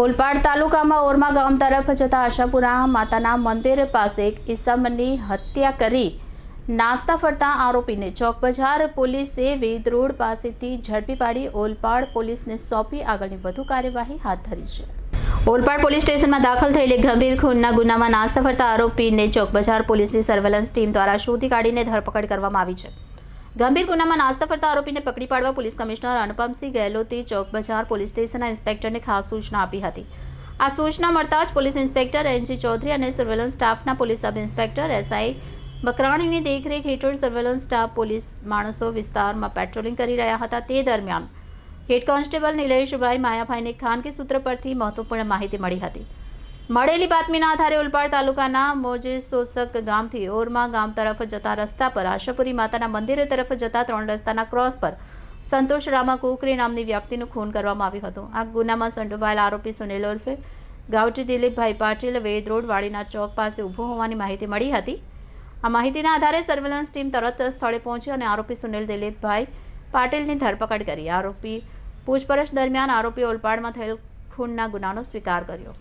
ઓલપાડ તાલુકામાં ઓરમા ગામ તરફ જતા આશાપુરા માતાના મંદિર પાસે એક ઈસમની હત્યા કરી નાસ્તા ફરતા આરોપીને ચોક બજાર પોલીસે વેદ પાસેથી ઝડપી પાડી ઓલપાડ પોલીસને સોંપી આગળની વધુ કાર્યવાહી હાથ ધરી છે. ઓલપાડ પોલીસ સ્ટેશનમાં દાખલ થયેલી ગંભીર ખૂનના ગુનામાં નાસ્તા ફરતા આરોપીને ચોક બજાર પોલીસની સર્વેલન્સ ટીમ દ્વારા શોધી કાઢીને ધરપકડ કરવામાં આવી છે. ગંભીર ગુનામાં નાસ્તા ફરતા આરોપીને પકડી પાડવા પોલીસ કમિશનર અનુપમસિંહ ગેહલોતે ચોક બજાર પોલીસ સ્ટેશનના ઇન્સ્પેક્ટરને ખાસ સૂચના આપી હતી. આ સૂચના મળતા જ પોલીસ ઇન્સ્પેક્ટર એનજી ચૌધરી અને સર્વેલન્સ સ્ટાફના પોલીસ સબ ઇન્સ્પેક્ટર એસઆઈ બકરાણીની દેખરેખ હેઠળ સર્વેલન્સ સ્ટાફ પોલીસ માણસો વિસ્તારમાં પેટ્રોલિંગ કરી રહ્યા હતા તે દરમિયાન. હેડ કોન્સ્ટેબલ નિલેશભાઈ માયાભાઈને ખાનગી સૂત્ર પરથી મહત્વપૂર્ણ માહિતી મળી હતી. મળેલી બાતમીના આધારે ઉલપાડ તાલુકાના મોજે સોસક ગામથી ઓરમા ગામ તરફ જતા રસ્તા પર આશાપુરી માતાના મંદિર તરફ જતા ત્રણ રસ્તાના ક્રોસ પર સંતોષ રામા કુકરી નામની વ્યક્તિનું ખૂન કરવામાં આવ્યું હતું. આ ગુનામાં સંડોવાયેલ આરોપી સુનિલ ઉર્ફે ગાવટી દિલીપભાઈ પાટીલ વેદ રોડ વાડીના ચોક પાસે ઊભો હોવાની માહિતી મળી હતી. આ માહિતીના આધારે સર્વેલન્સ ટીમ તરત સ્થળે પહોંચી અને આરોપી સુનિલ દિલીપભાઈ પાટીલની ધરપકડ કરી. આરોપી પૂછપરછ દરમિયાન આરોપી ઓલપાડમાં થયેલ ખૂનના ગુનાનો સ્વીકાર કર્યો.